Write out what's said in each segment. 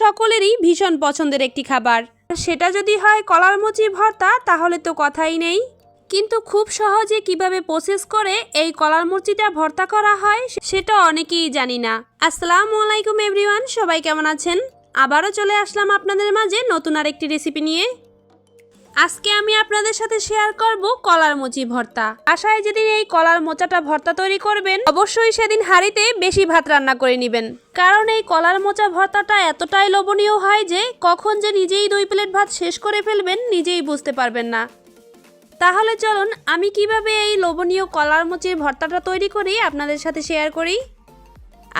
সকলেরই ভীষণ পছন্দের একটি খাবার। সেটা যদি হয় কলার মুচি ভর্তা, তাহলে তো কথাই নেই। কিন্তু খুব সহজে কীভাবে প্রসেস করে এই কলার মুচিটা ভর্তা করা হয়, সেটা অনেকেই জানি না। আসসালামু আলাইকুম এভরিওয়ান, সবাই কেমন আছেন? আবারও চলে আসলাম আপনাদের মাঝে নতুন আরেকটি রেসিপি নিয়ে। আজকে আমি আপনাদের সাথে শেয়ার করব কলার মুচি ভর্তা। আশায় যেদিন এই কলার মোচাটা ভর্তা তৈরি করবেন, অবশ্যই সেদিন হাঁড়িতে বেশি ভাত রান্না করে নেবেন। কারণ এই কলার মোচা ভর্তাটা এতটাই লোভনীয় হয় যে, কখন যে নিজেই দুই প্লেট ভাত শেষ করে ফেলবেন, নিজেই বুঝতে পারবেন না। তাহলে চলুন, আমি কীভাবে এই লোভনীয় কলার মুচির ভর্তাটা তৈরি করি, আপনাদের সাথে শেয়ার করি।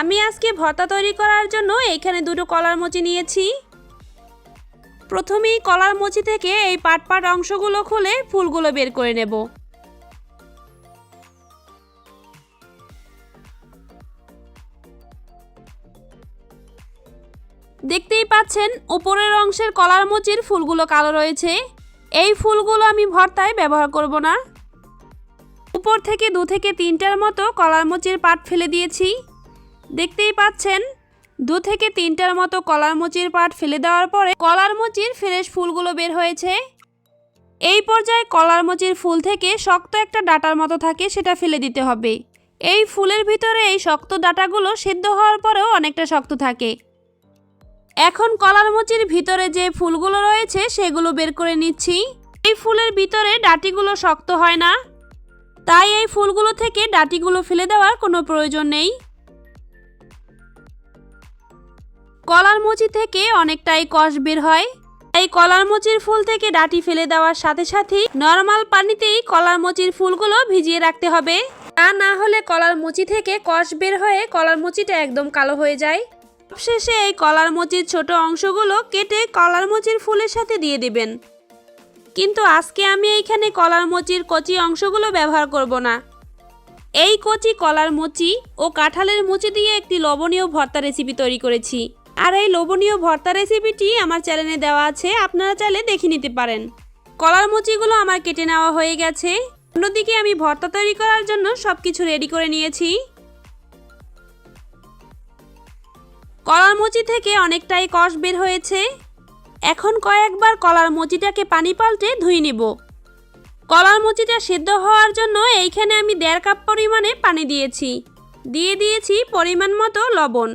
আমি আজকে ভর্তা তৈরি করার জন্য এইখানে দুটো কলার মুচি নিয়েছি। প্রথমেই কলার মুচি থেকে এই পাট পাট অংশগুলো খুলে ফুলগুলো বের করে নেব। দেখতেই পাচ্ছেন, উপরের অংশের কলার মুচির ফুলগুলো কালো রয়েছে। এই ফুলগুলো আমি ভর্তায় ব্যবহার করব না। উপর থেকে দু থেকে তিনটার মতো কলার মুচির পাট ফেলে দিয়েছি। দেখতেই পাচ্ছেন দু থেকে তিনটার মতো কলার মুচির পাট ফেলে দেওয়ার পরে কলার মুচির ফ্রেশ ফুলগুলো বের হয়েছে। এই পর্যায়ে কলার মুচির ফুল থেকে শক্ত একটা ডাটার মতো থাকে, সেটা ফেলে দিতে হবে। এই ফুলের ভিতরে এই শক্ত ডাটাগুলো সেদ্ধ হওয়ার পরেও অনেকটা শক্ত থাকে। এখন কলার মুচির ভিতরে যে ফুলগুলো রয়েছে, সেগুলো বের করে নিচ্ছি। এই ফুলের ভিতরে ডাটিগুলো শক্ত হয় না। তাই এই ফুলগুলো থেকে ডাটিগুলো ফেলে দেওয়ার কোনো প্রয়োজন নেই। কলার মুচি থেকে অনেকটাই কষ বের হয়। এই কলার মুচির ফুল থেকে ডাটি ফেলে দেওয়ার সাথে সাথেই নর্মাল পানিতেই কলার মুচির ফুলগুলো ভিজিয়ে রাখতে হবে। তা না হলে কলার মুচি থেকে কষ বের হয়ে কলার মুচিটা একদম কালো হয়ে যায়। শেষে এই কলার মুচির ছোট অংশগুলো কেটে কলার মুচির ফুলের সাথে দিয়ে দিবেন। কিন্তু আজকে আমি এইখানে কলার মুচির কচি অংশগুলো ব্যবহার করব না। এই কচি কলার মুচি ও কাঁঠালের মুচি দিয়ে একটি লবণীয় ভর্তা রেসিপি তৈরি করেছি। আর এই লোভনীয় ভর্তা রেসিপিটি আমার চ্যানেলে দেওয়া আছে, আপনারা চাইলে দেখে নিতে পারেন। কলার মুচিগুলো আমার কেটে নেওয়া হয়ে গেছে। অন্যদিকে আমি ভর্তা তৈরি করার জন্য সব কিছু রেডি করে নিয়েছি। কলার মুচি থেকে অনেকটাই কষ বের হয়েছে। এখন কয়েকবার কলার মুচিটাকে পানি পাল্টে ধুয়ে নিব। কলার মুচিটা সেদ্ধ হওয়ার জন্য এইখানে আমি দেড় কাপ পরিমাণে পানি দিয়েছি। দিয়ে দিয়েছি পরিমাণ মতো লবণ।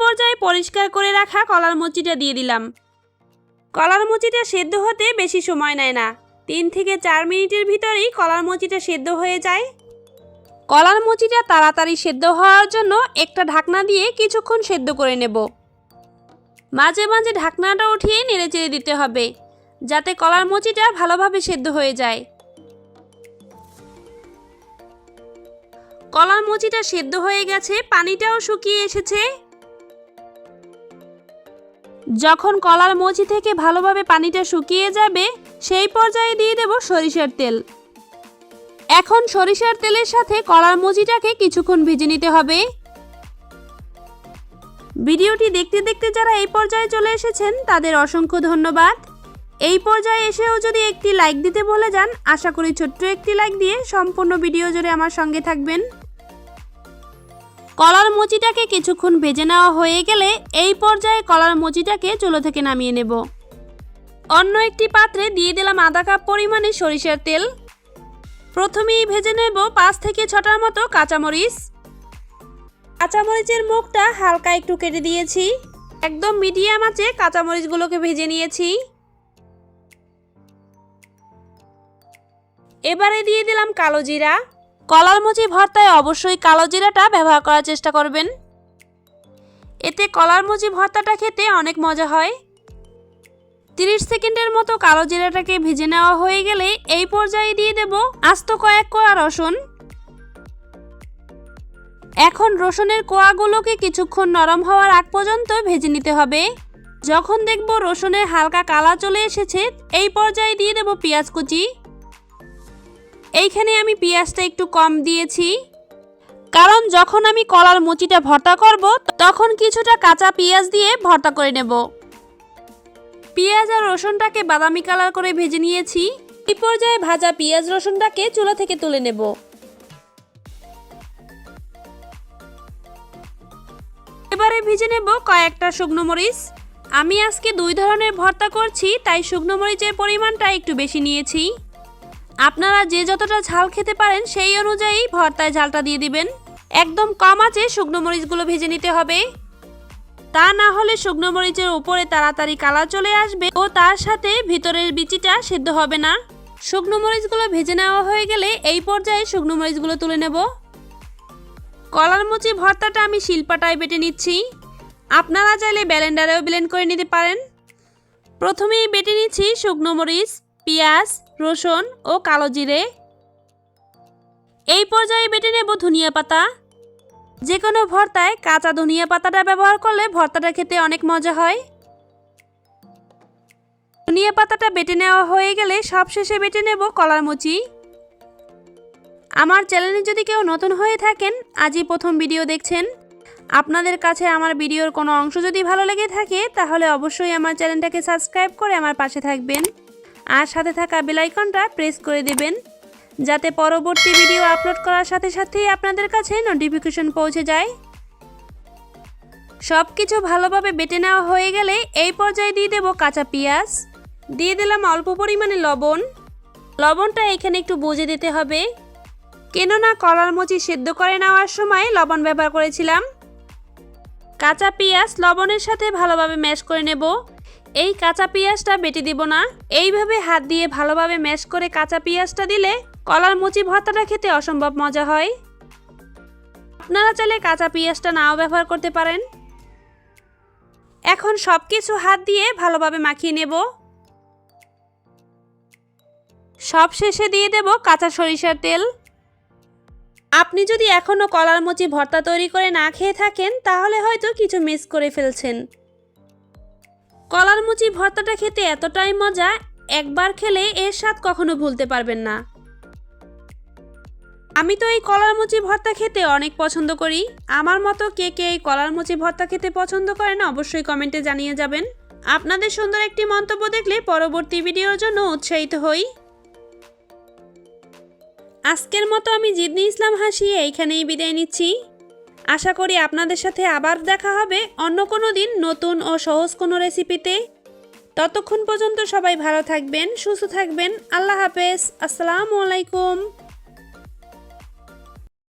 পর্যায়ে পরিষ্কার করে রাখা কলার মুচিটা দিয়ে দিলাম। কলার মুচিটা সেদ্ধ হতে বেশি সময় নেয় না। তিন থেকে চার মিনিটের ভিতরেই কলার মুচিটা সেদ্ধ হয়ে যায়। কলার মুচিটা তাড়াতাড়ি সেদ্ধ হওয়ার জন্য একটা ঢাকনা দিয়ে কিছুক্ষণ সেদ্ধ করে নেব। মাঝে মাঝে ঢাকনাটা উঠিয়ে নেড়ে চেড়ে দিতে হবে, যাতে কলার মুচিটা ভালোভাবে সেদ্ধ হয়ে যায়। কলার মুচিটা সেদ্ধ হয়ে গেছে, পানিটাও শুকিয়ে এসেছে। যখন কলার মুচি থেকে ভালোভাবে পানিটা শুকিয়ে যাবে, সেই পর্যায়ে দিয়ে দেব সরিষার তেল। এখন সরিষার তেলের সাথে কলার মুচিটাকে কিছুক্ষণ ভেজে নিতে হবে। ভিডিওটি দেখতে দেখতে যারা এই পর্যায়ে চলে এসেছেন, তাদের অসংখ্য ধন্যবাদ। এই পর্যায়ে এসেও যদি একটি লাইক দিতে বলে যান, আশা করি ছোট্ট একটি লাইক দিয়ে সম্পূর্ণ ভিডিও জুড়ে আমার সঙ্গে থাকবেন। কলার মুচিটাকে কিছুক্ষণ ভেজে নেওয়া হয়ে গেলে এই পর্যায়ে কলার মুচিটাকে চুলো থেকে নামিয়ে নেব। অন্য একটি পাত্রে দিয়ে দিলাম আধা কাপ পরিমাণে সরিষার তেল। প্রথমেই ভেজে নেব পাঁচ থেকে ছটার মতো কাঁচামরিচ। কাঁচামরিচের মুখটা হালকা একটু কেটে দিয়েছি। একদম মিডিয়াম আছে কাঁচামরিচগুলোকে ভেজে নিয়েছি। এবারে দিয়ে দিলাম কালো জিরা। কলার মুচি ভর্তায় অবশ্যই কালো জিরাটা ব্যবহার করার চেষ্টা করবেন। এতে কলার মুচি ভর্তাটা খেতে অনেক মজা হয়। তিরিশ সেকেন্ডের মতো কালো জিরাটাকে ভেজে নেওয়া হয়ে গেলে এই পর্যায়ে দিয়ে দেব আস্ত কয়েক কোয়া রসুন। এখন রসুনের কোয়াগুলোকে কিছুক্ষণ নরম হওয়ার আগ পর্যন্ত ভেজে নিতে হবে। যখন দেখব রসুনের হালকা কালা চলে এসেছে, এই পর্যায়ে দিয়ে দেব পেঁয়াজ কুচি। এইখানে আমি পেঁয়াজটা একটু কম দিয়েছি। কারণ যখন আমি কলার মুচিটা ভর্তা করব, তখন কিছুটা কাঁচা পেঁয়াজ দিয়ে ভর্তা করে নেব। পেঁয়াজ আর রসুনটাকে বাদামি কালার করে ভেজে নিয়েছি। এই পর্যায়ে ভাজা পেঁয়াজ রসুনটাকে চুলা থেকে তুলে নেব। এবারে ভেজে নেব কয়েকটা শুকনো মরিচ। আমি আজকে দুই ধরনের ভর্তা করছি, তাই শুকনো মরিচের পরিমাণটা একটু বেশি নিয়েছি। আপনারা যে যতটা ঝাল খেতে পারেন, সেই অনুযায়ী ভর্তায় ঝালটা দিয়ে দিবেন। একদম কম আছে, শুকনো মরিচগুলো ভেজে নিতে হবে। তা না হলে শুকনো মরিচের উপরে তাড়াতাড়ি কালার চলে আসবে ও তার সাথে ভিতরের বিচিটা সিদ্ধ হবে না। শুকনো মরিচগুলো ভেজে নেওয়া হয়ে গেলে এই পর্যায়ে শুকনো মরিচগুলো তুলে নেব। কলার মুচি ভর্তাটা আমি শিলপাটায় বেটে নিচ্ছি। আপনারা চাইলে ব্যালেন্ডারেও ব্লেন্ড করে নিতে পারেন। প্রথমেই বেটে নিচ্ছি শুকনো মরিচ, পেঁয়াজ রসুন ও কালো জিরে। এই পর্যায়ে বেটে নেব ধনিয়া পাতা। যে কোনো ভর্তায় কাঁচা ধনিয়া পাতাটা ব্যবহার করলে ভর্তাটা খেতে অনেক মজা হয়। ধনিয়া পাতাটা বেটে নেওয়া হয়ে গেলে সবশেষে বেটে নেব কলার মুচি। আমার চ্যানেলে যদি কেউ নতুন হয়ে থাকেন, আজই প্রথম ভিডিও দেখছেন। আপনাদের কাছে আমার ভিডিওর কোনো অংশ যদি ভালো লেগে থাকে, তাহলে অবশ্যই আমার চ্যানেলটাকে সাবস্ক্রাইব করে আমার পাশে থাকবেন। আর সাথে থাকা বেলাইকনটা প্রেস করে দেবেন, যাতে পরবর্তী ভিডিও আপলোড করার সাথে সাথেই আপনাদের কাছে নোটিফিকেশন পৌঁছে যায়। সব কিছু ভালোভাবে বেটে নেওয়া হয়ে গেলে এই পর্যায়ে দিয়ে দেবো কাঁচা পেঁয়াজ, দিয়ে দিলাম অল্প পরিমাণে লবণ। লবণটা এখানে একটু বুঝে দিতে হবে, কেননা কলার মুচি সেদ্ধ করে নেওয়ার সময় লবণ ব্যবহার করেছিলাম। কাঁচা পেঁয়াজ লবণের সাথে ভালোভাবে ম্যাশ করে নেব। এই কাঁচা পেঁয়াজটা বেটে দিব না। এইভাবে হাত দিয়ে ভালোভাবে ম্যাশ করে কাঁচা পেঁয়াজটা দিলে কলার মুচি ভর্তাটা খেতে অসম্ভব মজা হয়। আপনারা চাইলে কাঁচা পেঁয়াজটা নাও ব্যবহার করতে পারেন। এখন সব কিছু হাত দিয়ে ভালোভাবে মাখিয়ে নেব। সব শেষে দিয়ে দেব কাঁচা সরিষার তেল। আপনি যদি এখনও কলার মুচি ভর্তা তৈরি করে না খেয়ে থাকেন, তাহলে হয়তো কিছু মিস করে ফেলছেন। কলার মুচি ভর্তাটা খেতে এতটাই মজা, একবার খেলে এর স্বাদ কখনো ভুলতে পারবেন না। আমি তো এই কলার মুচি ভর্তা খেতে অনেক পছন্দ করি। আমার মতো কে কে এই কলার মুচি ভর্তা খেতে পছন্দ করেন অবশ্যই কমেন্টে জানিয়ে যাবেন। আপনাদের সুন্দর একটি মন্তব্য দেখলে পরবর্তী ভিডিওর জন্য উৎসাহিত হই। আজকের মতো আমি জিদনি ইসলাম হাসি এইখানেই বিদায় নিচ্ছি। আশা করি আপনাদের সাথে আবার দেখা হবে অন্য কোনো দিন নতুন ও সহজ কোনো রেসিপিতে। ততক্ষণ পর্যন্ত সবাই ভালো থাকবেন, সুস্থ থাকবেন। আল্লাহ হাফেজ। আসসালামু আলাইকুম।